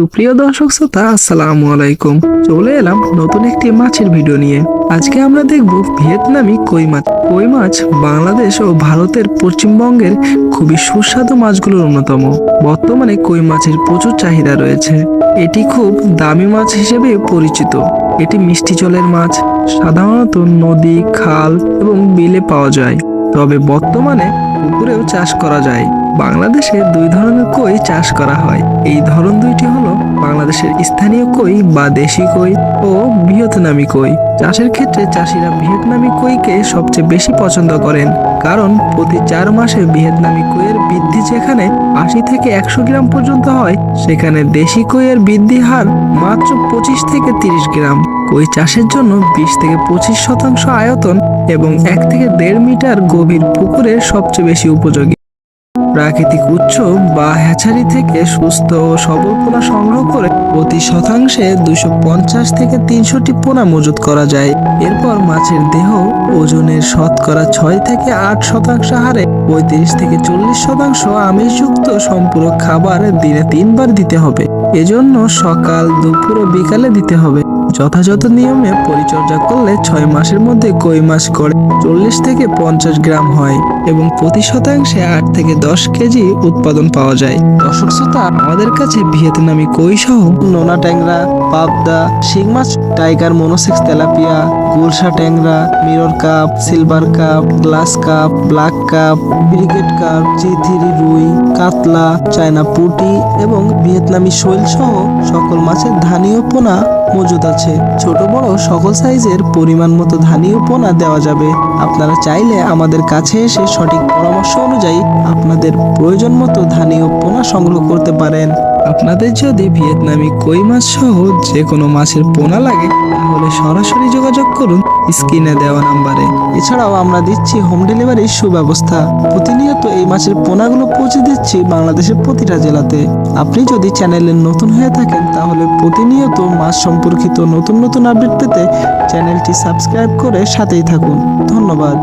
সুপ্রিয় দর্শক শ্রোতা, আসসালামু আলাইকুম। চলে এলাম নতুন একটি মাছের ভিডিও নিয়ে। আজকে আমরা দেখব ভিয়েতনামি কই মাছ। কই মাছ বাংলাদেশ ও ভারতের পশ্চিমবঙ্গের খুবই সুস্বাদু মাছগুলোর অন্যতম। বর্তমানে কই মাছের প্রচুর চাহিদা রয়েছে। এটি খুব দামি মাছ হিসেবে পরিচিত। এটি মিষ্টি জলের মাছ, সাধারণত নদী, খাল এবং বিলে পাওয়া যায়। তবে বর্তমানে পুকুরেও চাষ করা যায়। বাংলাদেশে দুই ধরনের কই চাষ করা হয়। এই ধরন দুইটি হলো বাংলাদেশের স্থানীয় কই বা দেশি কই ও ভিয়েতনামি কই। চাষের ক্ষেত্রে চাষিরা ভিয়েতনামি কইকে সবচেয়ে বেশি পছন্দ করেন, কারণ প্রতি চার মাসে ভিয়েতনামি কইয়ের বৃদ্ধি যেখানে আশি থেকে একশো গ্রাম পর্যন্ত হয়, সেখানে দেশি কইয়ের বৃদ্ধি হার মাত্র পঁচিশ থেকে তিরিশ গ্রাম। কই চাষের জন্য বিশ থেকে পঁচিশ শতাংশ আয়তন এবং এক থেকে দেড় মিটার গভীর পুকুরে সবচেয়ে বেশি উপযোগী। প্রাকৃতিক উৎস বা হ্যাচারি থেকে সুস্থ ও সবল পোনা সংগ্রহ করে প্রতি শতাংশে দুশো পঞ্চাশ থেকে তিনশোটি পোনা মজুত করা যায়। এরপর মাছের দেহ ওজনের শতকরা ছয় থেকে আট শতাংশ হারে পঁয়ত্রিশ থেকে চল্লিশ শতাংশ আমিষযুক্ত সম্পূরক খাবার দিনে তিনবার দিতে হবে। এজন্য সকাল, দুপুর ও বিকালে দিতে হবে। যথাযথ নিয়মে পরিচর্যা করলে ছয় মাসের মধ্যে কই মাছ করে চল্লিশ থেকে পঞ্চাশ গ্রাম হয় এবং প্রতি শতাংশে আট থেকে দশ কেজি উৎপাদন পাওয়া যায়। দর্শক শ্রোতা, আমাদের কাছে ভিয়েতনামি কই সহ নোনা ট্যাংরা, পাবদা, শিং মাছ, টাইগার মনোসেক্স তেলাপিয়া, গুলশা ট্যাংরা, mirror carp, silver carp, glass carp, black carp, brigade carp, চিথিরি রুই, কাতলা, চায়না পুটি এবং ভিয়েতনামি শৈল সহ সকল মাছের ধানীয় পোনা মজুদ আছে। ছোট বড় সকল সাইজের পরিমাণ মতো ধানীয় পোনা দেওয়া যাবে। আপনারা চাইলে আমাদের কাছে এসে সঠিক পরামর্শ অনুযায়ী আপনাদের প্রয়োজন মতো ধানীয় পোনা সংগ্রহ করতে পারেন। আপনাদের যদি ভিয়েতনামি কই মাছ সহ যে কোনো মাছের পোনা লাগে, তাহলে সরাসরি যোগাযোগ করুন স্ক্রিনে দেওয়া নাম্বারে। এছাড়াও আমরা দিচ্ছি হোম ডেলিভারির সুব্যবস্থা। প্রতিনিয়ত এই মাছের পোনাগুলো পৌঁছে দিচ্ছি বাংলাদেশের প্রতিটা জেলাতে। আপনি যদি চ্যানেলের নতুন হয়ে থাকেন, তাহলে প্রতিনিয়ত মাছ সম্পর্কিত নতুন নতুন আপডেট পেতে চ্যানেলটি সাবস্ক্রাইব করে সাথেই থাকুন। ধন্যবাদ।